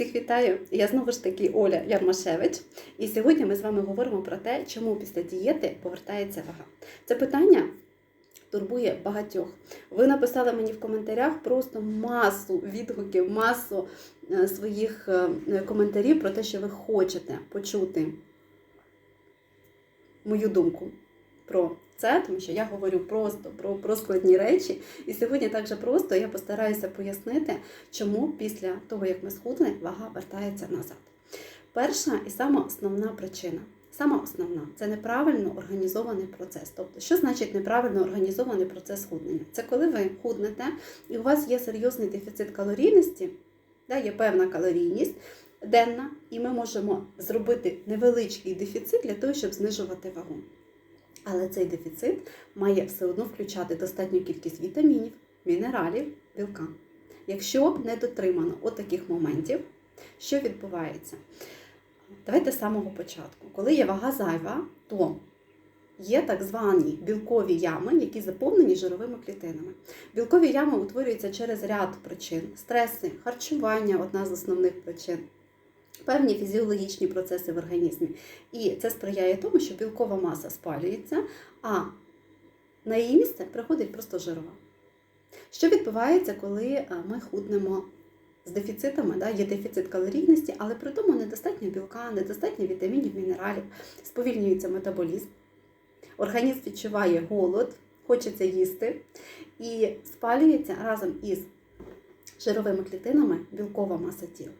Всіх вітаю! Я знову ж таки Оля Ярмашевич. І сьогодні ми з вами говоримо про те, чому після дієти повертається вага. Це питання турбує багатьох. Ви написали мені в коментарях просто масу відгуків, масу е, своїх е, коментарів про те, що ви хочете почути мою думку про це, тому що я говорю просто про, про складні речі. І сьогодні так же просто я постараюся пояснити, чому після того, як ми схудли, вага вертається назад. Перша і сама основна причина. Сама основна це неправильно організований процес. Тобто, що значить неправильно організований процес худнення? Це коли ви худнете і у вас є серйозний дефіцит калорійності, да, є певна калорійність денна, і ми можемо зробити невеличкий дефіцит для того, щоб знижувати вагу. Але цей дефіцит має все одно включати достатню кількість вітамінів, мінералів, білка. Якщо не дотримано от таких моментів, що відбувається? Давайте з самого початку. Коли є вага зайва, то є так звані білкові ями, які заповнені жировими клітинами. Білкові ями утворюються через ряд причин: стреси, харчування одна з основних причин. Певні фізіологічні процеси в організмі. І це сприяє тому, що білкова маса спалюється, а на її місце приходить просто жирова. Що відбувається, коли ми худнемо з дефіцитами? Да? Є дефіцит калорійності, але при тому недостатньо білка, недостатньо вітамінів, мінералів, сповільнюється метаболізм. Організм відчуває голод, хочеться їсти і спалюється разом із жировими клітинами білкова маса тіла.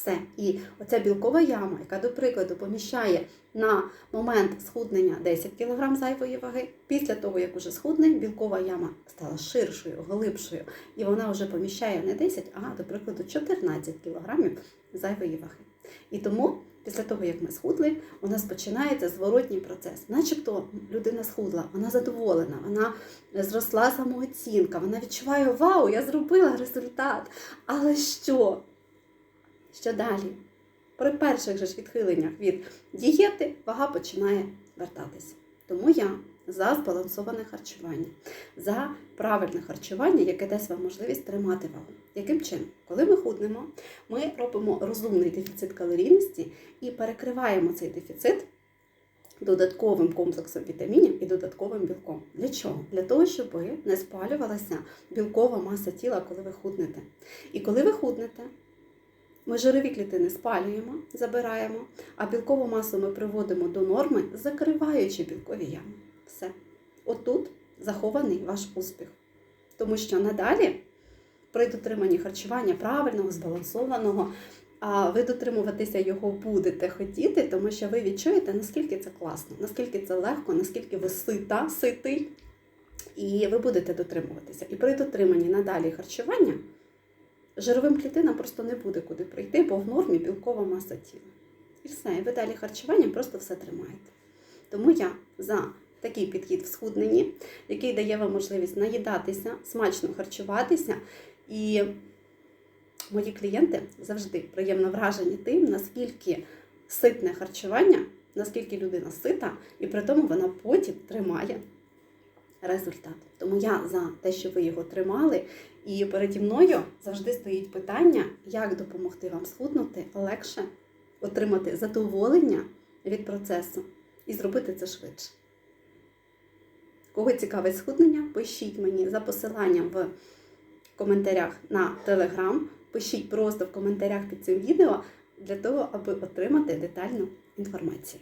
Все. І оця білкова яма, яка, до прикладу, поміщає на момент схуднення 10 кг зайвої ваги, після того, як уже схудне, білкова яма стала ширшою, глибшою, і вона вже поміщає не 10, а, до прикладу, 14 кг зайвої ваги. І тому, після того, як ми схудли, у нас починається зворотній процес. Начебто людина схудла, вона задоволена, вона зросла самооцінка, вона відчуває, вау, я зробила результат. Але що? Що далі? При перших же ж відхиленнях від дієти вага починає вертатися. Тому я за збалансоване харчування, за правильне харчування, яке дасть вам можливість тримати вагу. Яким чином? Коли ми худнемо, ми робимо розумний дефіцит калорійності і перекриваємо цей дефіцит додатковим комплексом вітамінів і додатковим білком. Для чого? Для того, щоб не спалювалася білкова маса тіла, коли ви худнете. І коли ви худнете, ми жирові клітини спалюємо, забираємо, а білкову масу ми приводимо до норми, закриваючи білкові ями. Все. Отут захований ваш успіх. Тому що надалі, при дотриманні харчування правильного, збалансованого, а ви дотримуватися його будете хотіти, тому що ви відчуєте, наскільки це класно, наскільки це легко, наскільки ви сита, ситий, і ви будете дотримуватися. І при дотриманні надалі харчування жировим клітинам просто не буде куди прийти, бо в нормі білкова маса тіла. І все, і ви далі харчуванням просто все тримаєте. Тому я за такий підхід в схудненні, який дає вам можливість наїдатися, смачно харчуватися. І мої клієнти завжди приємно вражені тим, наскільки ситне харчування, наскільки людина сита, і при тому вона потім тримає результат. Тому я за те, що ви його тримали, і переді мною завжди стоїть питання, як допомогти вам схуднути легше, отримати задоволення від процесу і зробити це швидше. Кого цікавить схуднення, пишіть мені за посиланням в коментарях на Telegram, пишіть просто в коментарях під цим відео для того, аби отримати детальну інформацію.